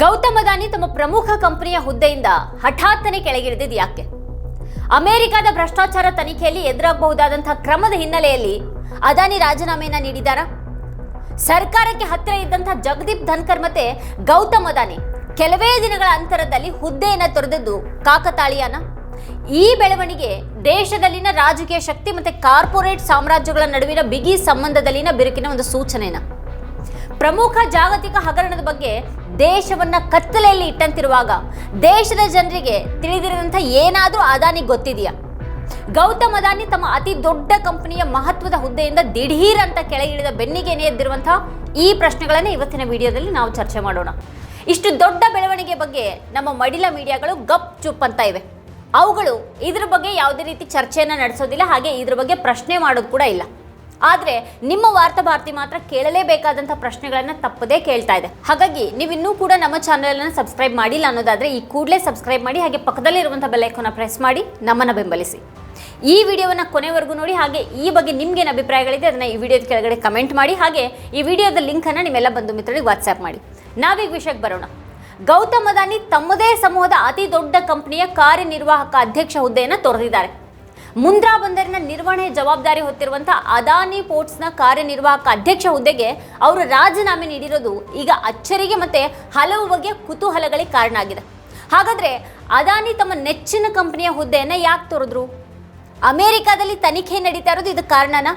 ಗೌತಮ್ ಅದಾನಿ ತಮ್ಮ ಪ್ರಮುಖ ಕಂಪನಿಯ ಹುದ್ದೆಯಿಂದ ಹಠಾತ್ತನೆ ಕೆಳಗಿಳಿದಿದ್ದು ಯಾಕೆ? ಅಮೆರಿಕದ ಭ್ರಷ್ಟಾಚಾರ ತನಿಖೆಯಲ್ಲಿ ಎದುರಾಗಬಹುದಾದಂತಹ ಕ್ರಮದ ಹಿನ್ನೆಲೆಯಲ್ಲಿ ಅದಾನಿ ರಾಜೀನಾಮೆಯನ್ನ ನೀಡಿದಾರ ಸರ್ಕಾರಕ್ಕೆ ಹತ್ತಿರ ಇದ್ದಂತಹ ಜಗದೀಪ್ ಧನ್ಕರ್ ಮತ್ತೆ ಗೌತಮ್ ಅದಾನಿ ಕೆಲವೇ ದಿನಗಳ ಅಂತರದಲ್ಲಿ ಹುದ್ದೆಯನ್ನು ತೊರೆದದ್ದು ಕಾಕತಾಳೀಯನ? ಈ ಬೆಳವಣಿಗೆ ದೇಶದಲ್ಲಿನ ರಾಜಕೀಯ ಶಕ್ತಿ ಮತ್ತೆ ಕಾರ್ಪೊರೇಟ್ ಸಾಮ್ರಾಜ್ಯಗಳ ನಡುವಿನ ಬಿಗಿ ಸಂಬಂಧದಲ್ಲಿನ ಬಿರುಕಿನ ಒಂದು ಸೂಚನೆನ? ಪ್ರಮುಖ ಜಾಗತಿಕ ಹಗರಣದ ಬಗ್ಗೆ ದೇಶವನ್ನ ಕತ್ತಲೆಯಲ್ಲಿ ಇಟ್ಟಂತಿರುವಾಗ ದೇಶದ ಜನರಿಗೆ ತಿಳಿದಿರದಂಥ ಏನಾದರೂ ಅದಾನಿ ಗೊತ್ತಿದೆಯಾ? ಗೌತಮ್ ಅದಾನಿ ತಮ್ಮ ಅತಿ ದೊಡ್ಡ ಕಂಪನಿಯ ಮಹತ್ವದ ಹುದ್ದೆಯಿಂದ ದಿಢೀರ್ ಅಂತ ಕೆಳಗಿಳಿದ ಬೆನ್ನಿಗೆನೇ ಎದ್ದಿರುವಂತಹ ಈ ಪ್ರಶ್ನೆಗಳನ್ನ ಇವತ್ತಿನ ವಿಡಿಯೋದಲ್ಲಿ ನಾವು ಚರ್ಚೆ ಮಾಡೋಣ. ಇಷ್ಟು ದೊಡ್ಡ ಬೆಳವಣಿಗೆ ಬಗ್ಗೆ ನಮ್ಮ ಮಡಿಲ ಮೀಡಿಯಾಗಳು ಗಪ್ ಚುಪ್ ಅಂತ ಇವೆ. ಅವುಗಳು ಇದ್ರ ಬಗ್ಗೆ ಯಾವುದೇ ರೀತಿ ಚರ್ಚೆಯನ್ನು ನಡೆಸೋದಿಲ್ಲ, ಹಾಗೆ ಇದ್ರ ಬಗ್ಗೆ ಪ್ರಶ್ನೆ ಮಾಡೋದು ಕೂಡ ಇಲ್ಲ. ಆದ್ರೆ ನಿಮ್ಮ ವಾರ್ತಾ ಭಾರತಿ ಮಾತ್ರ ಕೇಳಲೇಬೇಕಾದಂಥ ಪ್ರಶ್ನೆಗಳನ್ನು ತಪ್ಪದೇ ಕೇಳ್ತಾ ಇದೆ. ಹಾಗಾಗಿ ನೀವು ಇನ್ನೂ ಕೂಡ ನಮ್ಮ ಚಾನಲನ್ನು ಸಬ್ಸ್ಕ್ರೈಬ್ ಮಾಡಿಲ್ಲ ಅನ್ನೋದಾದರೆ ಈ ಕೂಡಲೇ ಸಬ್ಸ್ಕ್ರೈಬ್ ಮಾಡಿ ಹಾಗೆ ಪಕ್ಕದಲ್ಲಿರುವಂಥ ಬೆಲ್ ಐಕಾನ್ನ ಪ್ರೆಸ್ ಮಾಡಿ ನಮ್ಮನ್ನು ಬೆಂಬಲಿಸಿ. ಈ ವಿಡಿಯೋವನ್ನು ಕೊನೆವರೆಗೂ ನೋಡಿ ಹಾಗೆ ಈ ಬಗ್ಗೆ ನಿಮ್ಗೇನು ಅಭಿಪ್ರಾಯಗಳಿದೆ ಅದನ್ನು ಈ ವಿಡಿಯೋದ ಕೆಳಗಡೆ ಕಮೆಂಟ್ ಮಾಡಿ ಹಾಗೆ ಈ ವಿಡಿಯೋದ ಲಿಂಕನ್ನು ನಿಮ್ಮೆಲ್ಲ ಬಂಧು ಮಿತ್ರರಿಗೆ ವಾಟ್ಸ್ಆ್ಯಪ್ ಮಾಡಿ. ನಾವೀಗ ವಿಷಯಕ್ಕೆ ಬರೋಣ. ಗೌತಮ್ ಅದಾನಿ ತಮ್ಮದೇ ಸಮೂಹದ ಅತಿ ದೊಡ್ಡ ಕಂಪನಿಯ ಕಾರ್ಯನಿರ್ವಾಹಕ ಅಧ್ಯಕ್ಷ ಹುದ್ದೆಯನ್ನು ತೊರೆದಿದ್ದಾರೆ. ಮುಂದ್ರಾ ಬಂದರಿನ ನಿರ್ವಹಣೆ ಜವಾಬ್ದಾರಿ ಹೊತ್ತಿರುವಂತಹ ಅದಾನಿ ಪೋರ್ಟ್ಸ್ನ ಕಾರ್ಯನಿರ್ವಾಹಕ ಅಧ್ಯಕ್ಷ ಹುದ್ದೆಗೆ ಅವರು ರಾಜೀನಾಮೆ ನೀಡಿರೋದು ಈಗ ಅಚ್ಚರಿಗೆ ಮತ್ತೆ ಹಲವು ಬಗೆಯ ಕುತೂಹಲಗಳಿಗೆ ಕಾರಣ ಆಗಿದೆ. ಹಾಗಾದ್ರೆ ಅದಾನಿ ತಮ್ಮ ನೆಚ್ಚಿನ ಕಂಪನಿಯ ಹುದ್ದೆಯನ್ನ ಯಾಕೆ ತೊರೆದ್ರು? ಅಮೆರಿಕಾದಲ್ಲಿ ತನಿಖೆ ನಡೀತಾ ಇರೋದು ಇದಕ್ಕೆ ಕಾರಣನಾ?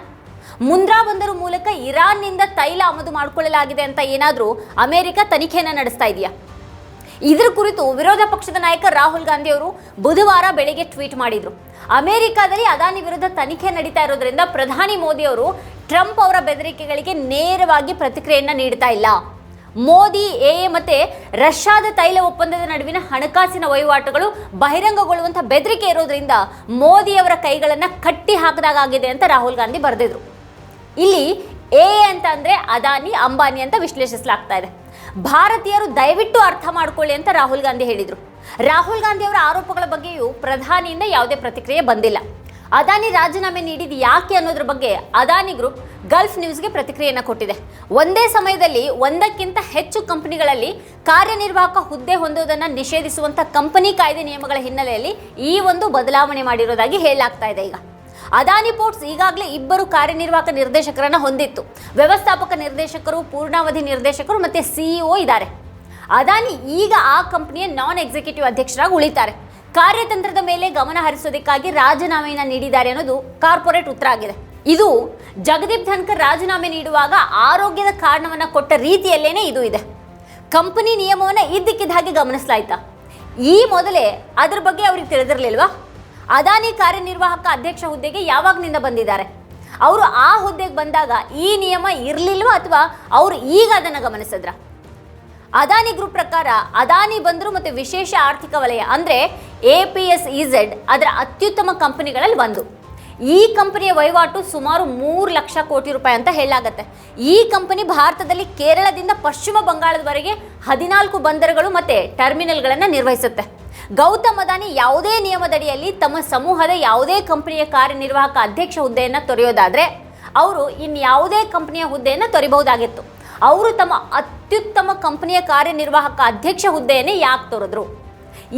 ಮುಂದ್ರಾ ಬಂದರು ಮೂಲಕ ಇರಾನ್ನಿಂದ ತೈಲ ಆಮದು ಮಾಡಿಕೊಳ್ಳಲಾಗಿದೆ ಅಂತ ಏನಾದರೂ ಅಮೆರಿಕ ತನಿಖೆಯನ್ನು ನಡೆಸ್ತಾ ಇದೆಯಾ? ಇದ್ರ ಕುರಿತು ವಿರೋಧ ಪಕ್ಷದ ನಾಯಕ ರಾಹುಲ್ ಗಾಂಧಿ ಅವರು ಬುಧವಾರ ಬೆಳಿಗ್ಗೆ ಟ್ವೀಟ್ ಮಾಡಿದ್ರು. ಅಮೆರಿಕಾದಲ್ಲಿ ಅದಾನಿ ವಿರುದ್ಧ ತನಿಖೆ ನಡೀತಾ ಇರೋದ್ರಿಂದ ಪ್ರಧಾನಿ ಮೋದಿ ಅವರು ಟ್ರಂಪ್ ಅವರ ಬೆದರಿಕೆಗಳಿಗೆ ನೇರವಾಗಿ ಪ್ರತಿಕ್ರಿಯೆಯನ್ನ ನೀಡ್ತಾ ಇಲ್ಲ. ಮೋದಿ, ಎ ಮತ್ತೆ ರಷ್ಯಾದ ತೈಲ ಒಪ್ಪಂದದ ನಡುವಿನ ಹಣಕಾಸಿನ ವಹಿವಾಟುಗಳು ಬಹಿರಂಗಗೊಳ್ಳುವಂಥ ಬೆದರಿಕೆ ಇರೋದ್ರಿಂದ ಮೋದಿಯವರ ಕೈಗಳನ್ನು ಕಟ್ಟಿ ಹಾಕಿದಾಗಿದೆ ಅಂತ ರಾಹುಲ್ ಗಾಂಧಿ ಬರೆದಿದ್ರು. ಇಲ್ಲಿ ಎ ಅಂತ ಅಂದರೆ ಅದಾನಿ, ಅಂಬಾನಿ ಅಂತ ವಿಶ್ಲೇಷಿಸಲಾಗ್ತಾ ಇದೆ. ಭಾರತೀಯರು ದಯವಿಟ್ಟು ಅರ್ಥ ಮಾಡಿಕೊಳ್ಳಿ ಅಂತ ರಾಹುಲ್ ಗಾಂಧಿ ಹೇಳಿದರು. ರಾಹುಲ್ ಗಾಂಧಿ ಅವರ ಆರೋಪಗಳ ಬಗ್ಗೆಯೂ ಪ್ರಧಾನಿಯಿಂದ ಯಾವುದೇ ಪ್ರತಿಕ್ರಿಯೆ ಬಂದಿಲ್ಲ. ಅದಾನಿ ರಾಜೀನಾಮೆ ನೀಡಿದ ಯಾಕೆ ಅನ್ನೋದ್ರ ಬಗ್ಗೆ ಅದಾನಿ ಗ್ರೂಪ್ ಗಲ್ಫ್ ನ್ಯೂಸ್ಗೆ ಪ್ರತಿಕ್ರಿಯೆಯನ್ನು ಕೊಟ್ಟಿದೆ. ಒಂದೇ ಸಮಯದಲ್ಲಿ ಒಂದಕ್ಕಿಂತ ಹೆಚ್ಚು ಕಂಪನಿಗಳಲ್ಲಿ ಕಾರ್ಯನಿರ್ವಾಹಕ ಹುದ್ದೆ ಹೊಂದುವುದನ್ನು ನಿಷೇಧಿಸುವಂಥ ಕಂಪನಿ ಕಾಯ್ದೆ ನಿಯಮಗಳ ಹಿನ್ನೆಲೆಯಲ್ಲಿ ಈ ಒಂದು ಬದಲಾವಣೆ ಮಾಡಿರೋದಾಗಿ ಹೇಳಲಾಗ್ತಾ ಇದೆ ಈಗ. ಅದಾನಿ ಪೋರ್ಟ್ಸ್ ಈಗಾಗಲೇ ಇಬ್ಬರು ಕಾರ್ಯನಿರ್ವಾಹಕ ನಿರ್ದೇಶಕರನ್ನು ಹೊಂದಿತ್ತು. ವ್ಯವಸ್ಥಾಪಕ ನಿರ್ದೇಶಕರು, ಪೂರ್ಣಾವಧಿ ನಿರ್ದೇಶಕರು ಮತ್ತು ಸಿಇಒ ಇದ್ದಾರೆ. ಅದಾನಿ ಈಗ ಆ ಕಂಪನಿಯ ನಾನ್ ಎಕ್ಸಿಕ್ಯೂಟಿವ್ ಅಧ್ಯಕ್ಷರಾಗಿ ಉಳಿತಾರೆ. ಕಾರ್ಯತಂತ್ರದ ಮೇಲೆ ಗಮನ ಹರಿಸೋದಕ್ಕಾಗಿ ರಾಜೀನಾಮೆಯನ್ನು ನೀಡಿದ್ದಾರೆ ಅನ್ನೋದು ಕಾರ್ಪೊರೇಟ್ ಉತ್ತರ ಆಗಿದೆ. ಇದು ಜಗದೀಪ್ ಧನ್ಕರ್ ರಾಜೀನಾಮೆ ನೀಡುವಾಗ ಆರೋಗ್ಯದ ಕಾರಣವನ್ನು ಕೊಟ್ಟ ರೀತಿಯಲ್ಲೇನೆ ಇದು ಇದೆ. ಕಂಪನಿ ನಿಯಮವನ್ನು ಇದ್ದಕ್ಕಿದ್ದ ಹಾಗೆ ಗಮನಿಸಲಾಯ್ತಾ? ಈ ಮೊದಲೇ ಅದರ ಬಗ್ಗೆ ಅವ್ರಿಗೆ ತಿಳಿದಿರಲಿಲ್ವಾ? ಅದಾನಿ ಕಾರ್ಯನಿರ್ವಾಹಕ ಅಧ್ಯಕ್ಷ ಹುದ್ದೆಗೆ ಯಾವಾಗಿನಿಂದ ಬಂದಿದ್ದಾರೆ? ಅವರು ಆ ಹುದ್ದೆಗೆ ಬಂದಾಗ ಈ ನಿಯಮ ಇರಲಿಲ್ವಾ ಅಥವಾ ಅವರು ಈಗ ಅದನ್ನು ಗಮನಿಸಿದ್ರ? ಅದಾನಿ ಗ್ರೂಪ್ ಪ್ರಕಾರ ಅದಾನಿ ಬಂದರು ಮತ್ತು ವಿಶೇಷ ಆರ್ಥಿಕ ವಲಯ ಅಂದರೆ ಎ ಪಿ ಎಸ್ ಇಝೆಡ್ ಅದರ ಅತ್ಯುತ್ತಮ ಕಂಪನಿಗಳಲ್ಲಿ ಒಂದು. ಈ ಕಂಪನಿಯ ವಹಿವಾಟು ಸುಮಾರು ಮೂರು ಲಕ್ಷ ಕೋಟಿ ರೂಪಾಯಿ ಅಂತ ಹೇಳಲಾಗತ್ತೆ. ಈ ಕಂಪನಿ ಭಾರತದಲ್ಲಿ ಕೇರಳದಿಂದ ಪಶ್ಚಿಮ ಬಂಗಾಳದವರೆಗೆ ಹದಿನಾಲ್ಕು ಬಂದರುಗಳು ಮತ್ತು ಟರ್ಮಿನಲ್ಗಳನ್ನು ನಿರ್ವಹಿಸುತ್ತೆ. ಗೌತಮ್ ಅದಾನಿ ಯಾವುದೇ ನಿಯಮದಡಿಯಲ್ಲಿ ತಮ್ಮ ಸಮೂಹದ ಯಾವುದೇ ಕಂಪನಿಯ ಕಾರ್ಯನಿರ್ವಾಹಕ ಅಧ್ಯಕ್ಷ ಹುದ್ದೆಯನ್ನು ತೊರೆಯೋದಾದರೆ ಅವರು ಇನ್ಯಾವುದೇ ಕಂಪನಿಯ ಹುದ್ದೆಯನ್ನು ತೊರೆಯಬಹುದಾಗಿತ್ತು ಅವರು ತಮ್ಮ ಅತ್ಯುತ್ತಮ ಕಂಪನಿಯ ಕಾರ್ಯನಿರ್ವಾಹಕ ಅಧ್ಯಕ್ಷ ಹುದ್ದೆಯನ್ನೇ ಯಾಕೆ ತೊರೆದ್ರು?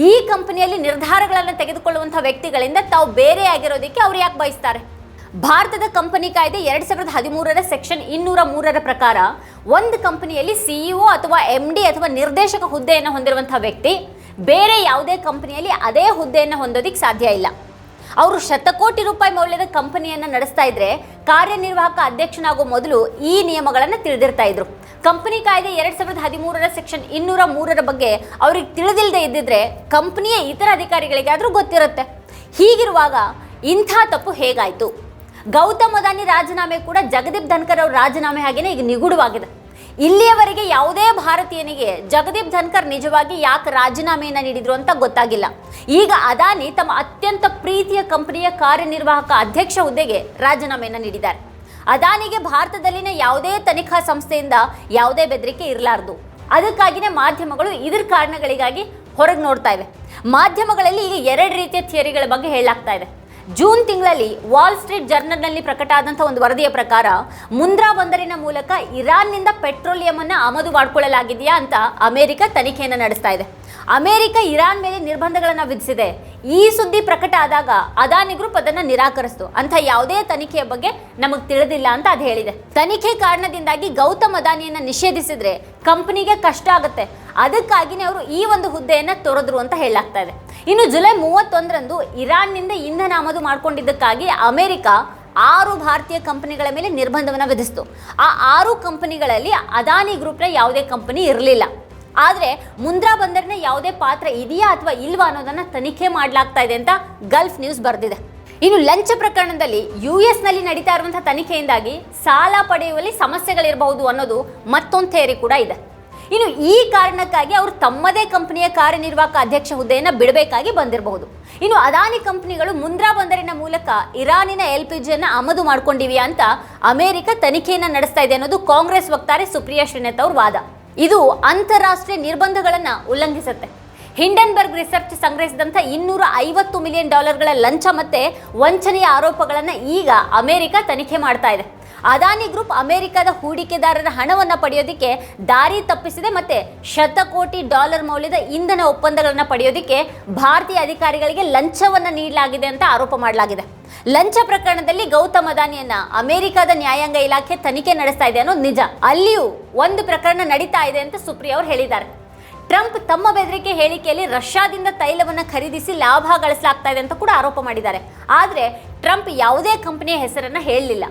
ಈ ಕಂಪನಿಯಲ್ಲಿ ನಿರ್ಧಾರಗಳನ್ನು ತೆಗೆದುಕೊಳ್ಳುವಂಥ ವ್ಯಕ್ತಿಗಳಿಂದ ತಾವು ಬೇರೆಯಾಗಿರೋದಕ್ಕೆ ಅವರು ಯಾಕೆ ಬಯಸ್ತಾರೆ? ಭಾರತದ ಕಂಪನಿ ಕಾಯ್ದೆ ಎರಡು ಸಾವಿರದ ಹದಿಮೂರರ ಸೆಕ್ಷನ್ ಇನ್ನೂರ ಮೂರರ ಪ್ರಕಾರ, ಒಂದು ಕಂಪನಿಯಲ್ಲಿ ಸಿಇಒ ಅಥವಾ ಎಂ ಡಿ ಅಥವಾ ನಿರ್ದೇಶಕ ಹುದ್ದೆಯನ್ನು ಹೊಂದಿರುವಂಥ ವ್ಯಕ್ತಿ ಬೇರೆ ಯಾವುದೇ ಕಂಪನಿಯಲ್ಲಿ ಅದೇ ಹುದ್ದೆಯನ್ನು ಹೊಂದೋದಕ್ಕೆ ಸಾಧ್ಯ ಇಲ್ಲ. ಅವರು ಶತಕೋಟಿ ರೂಪಾಯಿ ಮೌಲ್ಯದ ಕಂಪನಿಯನ್ನು ನಡೆಸ್ತಾ ಇದ್ರೆ ಕಾರ್ಯನಿರ್ವಾಹಕ ಅಧ್ಯಕ್ಷನಾಗುವ ಮೊದಲು ಈ ನಿಯಮಗಳನ್ನು ತಿಳಿದಿರ್ತಾ ಇದ್ರು. ಕಂಪನಿ ಕಾಯ್ದೆ ಎರಡ್ ಸಾವಿರದ ಹದಿಮೂರರ ಸೆಕ್ಷನ್ ಇನ್ನೂರ ಮೂರರ ಬಗ್ಗೆ ಅವ್ರಿಗೆ ತಿಳಿದಿಲ್ಲದೆ ಇದ್ದಿದ್ರೆ ಕಂಪನಿಯ ಇತರ ಅಧಿಕಾರಿಗಳಿಗೆ ಆದರೂ ಗೊತ್ತಿರುತ್ತೆ. ಹೀಗಿರುವಾಗ ಇಂಥ ತಪ್ಪು ಹೇಗಾಯಿತು? ಗೌತಮ್ ಅದಾನಿ ರಾಜೀನಾಮೆ ಕೂಡ ಜಗದೀಪ್ ಧನ್ಕರ್ ಅವ್ರ ರಾಜೀನಾಮೆ ಹಾಗೆಯೇ ಈಗ ನಿಗೂಢವಾಗಿದೆ. ಇಲ್ಲಿಯವರೆಗೆ ಯಾವುದೇ ಭಾರತೀಯನಿಗೆ ಜಗದೀಪ್ ಧನ್ಕರ್ ನಿಜವಾಗಿ ಯಾಕೆ ರಾಜೀನಾಮೆಯನ್ನು ನೀಡಿದ್ರು ಅಂತ ಗೊತ್ತಾಗಿಲ್ಲ. ಈಗ ಅದಾನಿ ತಮ್ಮ ಅತ್ಯಂತ ಪ್ರೀತಿಯ ಕಂಪನಿಯ ಕಾರ್ಯನಿರ್ವಾಹಕ ಅಧ್ಯಕ್ಷ ಹುದ್ದೆಗೆ ರಾಜೀನಾಮೆಯನ್ನು ನೀಡಿದ್ದಾರೆ. ಅದಾನಿಗೆ ಭಾರತದಲ್ಲಿನ ಯಾವುದೇ ತನಿಖಾ ಸಂಸ್ಥೆಯಿಂದ ಯಾವುದೇ ಬೆದರಿಕೆ ಇರಲಾರದು. ಅದಕ್ಕಾಗಿಯೇ ಮಾಧ್ಯಮಗಳು ಇದರ ಕಾರಣಗಳಿಗಾಗಿ ಹೊರಗೆ ನೋಡ್ತಾ ಇವೆ. ಮಾಧ್ಯಮಗಳಲ್ಲಿ ಈಗ ಎರಡು ರೀತಿಯ ಥಿಯರಿಗಳ ಬಗ್ಗೆ ಹೇಳಲಾಗ್ತಾ ಇದೆ. ಜೂನ್ ತಿಂಗಳಲ್ಲಿ ವಾಲ್ ಸ್ಟ್ರೀಟ್ ಜರ್ನಲ್ನಲ್ಲಿ ಪ್ರಕಟ ಆದಂಥ ಒಂದು ವರದಿಯ ಪ್ರಕಾರ ಮುಂದ್ರಾ ಬಂದರಿನ ಮೂಲಕ ಇರಾನ್ನಿಂದ ಪೆಟ್ರೋಲಿಯಂ ಅನ್ನ ಆಮದು ಮಾಡಿಕೊಳ್ಳಲಾಗಿದೆಯಾ ಅಂತ ಅಮೆರಿಕ ತನಿಖೆಯನ್ನು ನಡೆಸ್ತಾ ಇದೆ. ಅಮೆರಿಕ ಇರಾನ್ ಮೇಲೆ ನಿರ್ಬಂಧಗಳನ್ನು ವಿಧಿಸಿದೆ. ಈ ಸುದ್ದಿ ಪ್ರಕಟ ಆದಾಗ ಅದಾನಿ ಗ್ರೂಪ್ ಅದನ್ನ ನಿರಾಕರಿಸ್ತು. ಅಂತ ಯಾವುದೇ ತನಿಖೆಯ ಬಗ್ಗೆ ನಮಗೆ ತಿಳಿದಿಲ್ಲ ಅಂತ ಅದು ಹೇಳಿದೆ. ತನಿಖೆ ಕಾರಣದಿಂದಾಗಿ ಗೌತಮ್ ಅದಾನಿಯನ್ನ ನಿಷೇಧಿಸಿದ್ರೆ ಕಂಪನಿಗೆ ಕಷ್ಟ ಆಗುತ್ತೆ. ಅದಕ್ಕಾಗಿನೇ ಅವರು ಈ ಒಂದು ಹುದ್ದೆಯನ್ನ ತೊರೆದ್ರು ಅಂತ ಹೇಳಲಾಗ್ತಾ ಇದೆ. ಇನ್ನು ಜುಲೈ ಮೂವತ್ತೊಂದರಂದು ಇರಾನ್ನಿಂದ ಇಂಧನ ಆಮದು ಮಾಡಿಕೊಂಡಿದ್ದಕ್ಕಾಗಿ ಅಮೆರಿಕ ಆರು ಭಾರತೀಯ ಕಂಪನಿಗಳ ಮೇಲೆ ನಿರ್ಬಂಧವನ್ನು ವಿಧಿಸಿತು. ಆ ಆರು ಕಂಪನಿಗಳಲ್ಲಿ ಅದಾನಿ ಗ್ರೂಪ್ನ ಯಾವುದೇ ಕಂಪನಿ ಇರಲಿಲ್ಲ. ಆದರೆ ಮುಂದ್ರಾ ಬಂದರಿನ ಯಾವುದೇ ಪಾತ್ರ ಇದೆಯಾ ಅಥವಾ ಇಲ್ವಾ ಅನ್ನೋದನ್ನು ತನಿಖೆ ಮಾಡಲಾಗ್ತಾ ಇದೆ ಅಂತ ಗಲ್ಫ್ ನ್ಯೂಸ್ ಬರೆದಿದೆ. ಇನ್ನು ಲಂಚ ಪ್ರಕರಣದಲ್ಲಿ ಯು ಎಸ್ನಲ್ಲಿ ನಡೀತಾ ಇರುವಂತಹ ತನಿಖೆಯಿಂದಾಗಿ ಸಾಲ ಪಡೆಯುವಲ್ಲಿ ಸಮಸ್ಯೆಗಳಿರಬಹುದು ಅನ್ನೋದು ಮತ್ತೊಂದು ಥೇರಿ ಕೂಡ ಇದೆ. ಇನ್ನು ಈ ಕಾರಣಕ್ಕಾಗಿ ಅವರು ತಮ್ಮದೇ ಕಂಪನಿಯ ಕಾರ್ಯನಿರ್ವಾಹಕ ಅಧ್ಯಕ್ಷ ಹುದ್ದೆಯನ್ನು ಬಿಡಬೇಕಾಗಿ ಬಂದಿರಬಹುದು. ಇನ್ನು ಅದಾನಿ ಕಂಪನಿಗಳು ಮುಂದ್ರಾ ಬಂದರಿನ ಮೂಲಕ ಇರಾನಿನ ಎಲ್ ಪಿ ಜಿಯನ್ನು ಆಮದು ಮಾಡ್ಕೊಂಡಿವೆ ಅಂತ ಅಮೆರಿಕ ತನಿಖೆಯನ್ನು ನಡೆಸ್ತಾ ಇದೆ ಅನ್ನೋದು ಕಾಂಗ್ರೆಸ್ ವಕ್ತಾರೆ ಸುಪ್ರಿಯಾ ಶ್ರೀನಾಥ್ ಅವ್ರ ವಾದ. ಇದು ಅಂತಾರಾಷ್ಟ್ರೀಯ ನಿರ್ಬಂಧಗಳನ್ನು ಉಲ್ಲಂಘಿಸುತ್ತೆ. ಹಿಂಡನ್ಬರ್ಗ್ ರಿಸರ್ಚ್ ಸಂಗ್ರಹಿಸಿದಂಥ ಇನ್ನೂರ ಐವತ್ತು ಮಿಲಿಯನ್ ಡಾಲರ್ಗಳ ಲಂಚ ಮತ್ತೆ ವಂಚನೆಯ ಆರೋಪಗಳನ್ನು ಈಗ ಅಮೆರಿಕ ತನಿಖೆ ಮಾಡ್ತಾ ಇದೆ. ಅದಾನಿ ಗ್ರೂಪ್ ಅಮೆರಿಕದ ಹೂಡಿಕೆದಾರರ ಹಣವನ್ನು ಪಡೆಯೋದಕ್ಕೆ ದಾರಿ ತಪ್ಪಿಸಿದೆ ಮತ್ತೆ ಶತಕೋಟಿ ಡಾಲರ್ ಮೌಲ್ಯದ ಇಂಧನ ಒಪ್ಪಂದಗಳನ್ನು ಪಡೆಯೋದಕ್ಕೆ ಭಾರತೀಯ ಅಧಿಕಾರಿಗಳಿಗೆ ಲಂಚವನ್ನು ನೀಡಲಾಗಿದೆ ಅಂತ ಆರೋಪ ಮಾಡಲಾಗಿದೆ. ಲಂಚ ಪ್ರಕರಣದಲ್ಲಿ ಗೌತಮ್ ಅದಾನಿಯನ್ನ ಅಮೆರಿಕದ ನ್ಯಾಯಾಂಗ ಇಲಾಖೆ ತನಿಖೆ ನಡೆಸ್ತಾ ಇದೆ ಅನ್ನೋದು ನಿಜ. ಅಲ್ಲಿಯೂ ಒಂದು ಪ್ರಕರಣ ನಡೀತಾ ಇದೆ ಅಂತ ಸುಪ್ರಿಯಾ ಅವರು ಹೇಳಿದ್ದಾರೆ. ಟ್ರಂಪ್ ತಮ್ಮ ಬೆದರಿಕೆ ಹೇಳಿಕೆಯಲ್ಲಿ ರಷ್ಯಾದಿಂದ ತೈಲವನ್ನು ಖರೀದಿಸಿ ಲಾಭ ಗಳಿಸಲಾಗ್ತಾ ಇದೆ ಅಂತ ಕೂಡ ಆರೋಪ ಮಾಡಿದ್ದಾರೆ. ಆದರೆ ಟ್ರಂಪ್ ಯಾವುದೇ ಕಂಪನಿಯ ಹೆಸರನ್ನು ಹೇಳಲಿಲ್ಲ.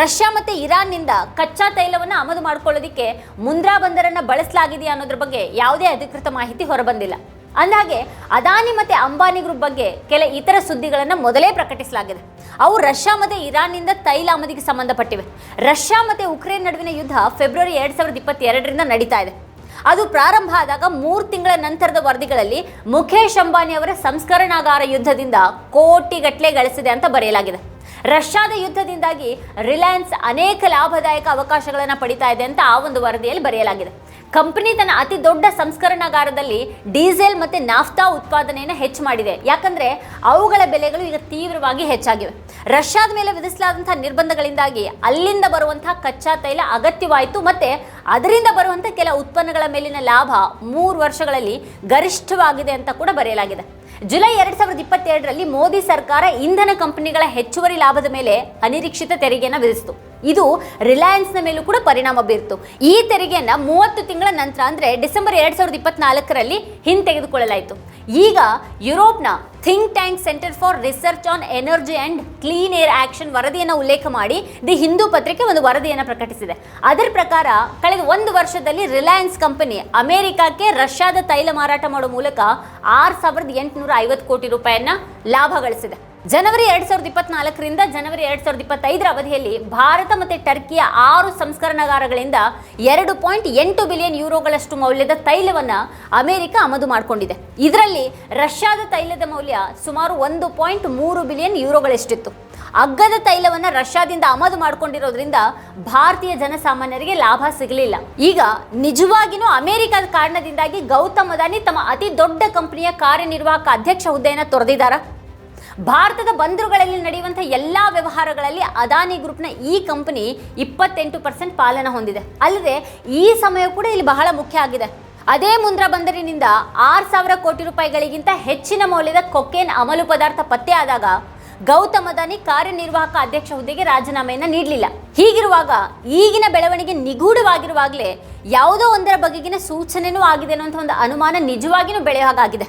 ರಷ್ಯಾ ಮತ್ತು ಇರಾನ್ನಿಂದ ಕಚ್ಚಾ ತೈಲವನ್ನು ಆಮದು ಮಾಡಿಕೊಳ್ಳೋದಕ್ಕೆ ಮುಂದ್ರಾ ಬಂದರನ್ನು ಬಳಸಲಾಗಿದೆಯಾ ಅನ್ನೋದ್ರ ಬಗ್ಗೆ ಯಾವುದೇ ಅಧಿಕೃತ ಮಾಹಿತಿ ಹೊರಬಂದಿಲ್ಲ. ಅಂದಾಗೆ ಅದಾನಿ ಮತ್ತು ಅಂಬಾನಿ ಗ್ರೂಪ್ ಬಗ್ಗೆ ಕೆಲ ಇತರ ಸುದ್ದಿಗಳನ್ನು ಮೊದಲೇ ಪ್ರಕಟಿಸಲಾಗಿದೆ. ಅವು ರಷ್ಯಾ ಮತ್ತು ಇರಾನ್ನಿಂದ ತೈಲ ಆಮದಿಗೆ ಸಂಬಂಧಪಟ್ಟಿವೆ. ರಷ್ಯಾ ಮತ್ತು ಉಕ್ರೇನ್ ನಡುವಿನ ಯುದ್ಧ ಫೆಬ್ರವರಿ ಎರಡು ಸಾವಿರದ ಇಪ್ಪತ್ತೆರಡರಿಂದ ನಡೀತಾ ಇದೆ. ಅದು ಪ್ರಾರಂಭ ಆದಾಗ ಮೂರು ತಿಂಗಳ ನಂತರದ ವರದಿಗಳಲ್ಲಿ ಮುಖೇಶ್ ಅಂಬಾನಿ ಅವರ ಸಂಸ್ಕರಣಾಗಾರ ಯುದ್ಧದಿಂದ ಕೋಟಿಗಟ್ಟಲೆ ಗಳಿಸಿದೆ ಅಂತ ಬರೆಯಲಾಗಿದೆ. ರಷ್ಯಾದ ಯುದ್ಧದಿಂದಾಗಿ ರಿಲಯನ್ಸ್ ಅನೇಕ ಲಾಭದಾಯಕ ಅವಕಾಶಗಳನ್ನು ಪಡಿತಾ ಇದೆ ಅಂತ ಆ ಒಂದು ವರದಿಯಲ್ಲಿ ಬರೆಯಲಾಗಿದೆ. ಕಂಪನಿ ತನ್ನ ಅತಿ ದೊಡ್ಡ ಸಂಸ್ಕರಣಾಗಾರದಲ್ಲಿ ಡೀಸೆಲ್ ಮತ್ತು ನಾಫ್ತಾ ಉತ್ಪಾದನೆಯನ್ನು ಹೆಚ್ಚು ಮಾಡಿದೆ. ಯಾಕಂದರೆ ಅವುಗಳ ಬೆಲೆಗಳು ಈಗ ತೀವ್ರವಾಗಿ ಹೆಚ್ಚಾಗಿವೆ. ರಷ್ಯಾದ ಮೇಲೆ ವಿಧಿಸಲಾದಂಥ ನಿರ್ಬಂಧಗಳಿಂದಾಗಿ ಅಲ್ಲಿಂದ ಬರುವಂಥ ಕಚ್ಚಾ ತೈಲ ಅಗತ್ಯವಾಯಿತು ಮತ್ತು ಅದರಿಂದ ಬರುವಂಥ ಕೆಲ ಉತ್ಪನ್ನಗಳ ಮೇಲಿನ ಲಾಭ ಮೂರು ವರ್ಷಗಳಲ್ಲಿ ಗರಿಷ್ಠವಾಗಿದೆ ಅಂತ ಕೂಡ ಬರೆಯಲಾಗಿದೆ. ಜುಲೈ ಎರಡ್ ಸಾವಿರದ ಇಪ್ಪತ್ತೆರಡರಲ್ಲಿ ಮೋದಿ ಸರ್ಕಾರ ಇಂಧನ ಕಂಪನಿಗಳ ಹೆಚ್ಚುವರಿ ಲಾಭದ ಮೇಲೆ ಅನಿರೀಕ್ಷಿತ ತೆರಿಗೆಯನ್ನು ವಿಧಿಸಿತು. ಇದು ರಿಲಯನ್ಸ್ನ ಮೇಲೂ ಕೂಡ ಪರಿಣಾಮ ಬೀರ್ತು. ಈ ತೆರಿಗೆಯನ್ನು ಮೂವತ್ತು ತಿಂಗಳ ನಂತರ ಅಂದ್ರೆ ಡಿಸೆಂಬರ್ ಎರಡ್ ಸಾವಿರದ ಇಪ್ಪತ್ನಾಲ್ಕರಲ್ಲಿ ಹಿಂತೆಗೆದುಕೊಳ್ಳಲಾಯಿತು. ಈಗ ಯುರೋಪ್ನ think tank centre for research on energy and clean air action ವರದಿಯನ್ನು ಉಲ್ಲೇಖ ಮಾಡಿ ದಿ ಹಿಂದೂ ಪತ್ರಿಕೆ ಒಂದು ವರದಿಯನ್ನು ಪ್ರಕಟಿಸಿದೆ. ಅದರ ಪ್ರಕಾರ, ಕಳೆದ ಒಂದು ವರ್ಷದಲ್ಲಿ ರಿಲಯನ್ಸ್ ಕಂಪನಿ ಅಮೆರಿಕಕ್ಕೆ ರಷ್ಯಾದ ತೈಲ ಮಾರಾಟ ಮಾಡುವ ಮೂಲಕ ಆರು ಸಾವಿರದ ಎಂಟುನೂರ ಐವತ್ತು ಕೋಟಿ ರೂಪಾಯಿಯನ್ನು ಲಾಭ ಗಳಿಸಿದೆ. ಜನವರಿ ಎರಡ್ ಸಾವಿರದ ಇಪ್ಪತ್ನಾಲ್ಕರಿಂದ ಜನವರಿ ಎರಡ್ ಸಾವಿರದ ಇಪ್ಪತ್ತೈದರ ಅವಧಿಯಲ್ಲಿ ಭಾರತ ಮತ್ತು ಟರ್ಕಿಯ ಆರು ಸಂಸ್ಕರಣಾಗಾರಗಳಿಂದ ಎರಡು ಪಾಯಿಂಟ್ ಎಂಟು ಬಿಲಿಯನ್ ಯೂರೋಗಳಷ್ಟು ಮೌಲ್ಯದ ತೈಲವನ್ನು ಅಮೆರಿಕ ಆಮದು ಮಾಡಿಕೊಂಡಿದೆ. ಇದರಲ್ಲಿ ರಷ್ಯಾದ ತೈಲದ ಮೌಲ್ಯ ಸುಮಾರು ಒಂದು ಪಾಯಿಂಟ್ ಮೂರು ಬಿಲಿಯನ್ ಯೂರೋಗಳಷ್ಟಿತ್ತು. ಅಗ್ಗದ ತೈಲವನ್ನು ರಷ್ಯಾದಿಂದ ಆಮದು ಮಾಡಿಕೊಂಡಿರೋದ್ರಿಂದ ಭಾರತೀಯ ಜನಸಾಮಾನ್ಯರಿಗೆ ಲಾಭ ಸಿಗಲಿಲ್ಲ. ಈಗ ನಿಜವಾಗಿಯೂ ಅಮೆರಿಕದ ಕಾರಣದಿಂದಾಗಿ ಗೌತಮ್ ಅದಾನಿ ತಮ್ಮ ಅತಿ ದೊಡ್ಡ ಕಂಪನಿಯ ಕಾರ್ಯನಿರ್ವಾಹಕ ಅಧ್ಯಕ್ಷ ಹುದ್ದೆಯನ್ನು ತೊರೆದಿದ್ದಾರಾ? ಭಾರತದ ಬಂದರುಗಳಲ್ಲಿ ನಡೆಯುವಂಥ ಎಲ್ಲ ವ್ಯವಹಾರಗಳಲ್ಲಿ ಅದಾನಿ ಗ್ರೂಪ್ನ ಈ ಕಂಪನಿ ಇಪ್ಪತ್ತೆಂಟು ಪರ್ಸೆಂಟ್ ಪಾಲನ ಹೊಂದಿದೆ. ಅಲ್ಲದೆ ಈ ಸಮಯ ಕೂಡ ಇಲ್ಲಿ ಬಹಳ ಮುಖ್ಯ ಆಗಿದೆ. ಅದೇ ಮುಂದ್ರಾ ಬಂದರಿನಿಂದ ಆರು ಸಾವಿರ ಕೋಟಿ ರೂಪಾಯಿಗಳಿಗಿಂತ ಹೆಚ್ಚಿನ ಮೌಲ್ಯದ ಕೊಕೇನ್ ಅಮಲು ಪದಾರ್ಥ ಪತ್ತೆ ಆದಾಗ ಗೌತಮ್ ಅದಾನಿ ಕಾರ್ಯನಿರ್ವಾಹಕ ಅಧ್ಯಕ್ಷ ಹುದ್ದೆಗೆ ರಾಜೀನಾಮೆಯನ್ನು ನೀಡಲಿಲ್ಲ. ಹೀಗಿರುವಾಗ ಈಗಿನ ಬೆಳವಣಿಗೆ ನಿಗೂಢವಾಗಿರುವಾಗಲೇ ಯಾವುದೋ ಒಂದರ ಬಗೆಗಿನ ಸೂಚನೆನೂ ಆಗಿದೆ ಅನ್ನುವಂಥ ಒಂದು ಅನುಮಾನ ನಿಜವಾಗಿಯೂ ಬೆಳೆಯುವಾಗಿದೆ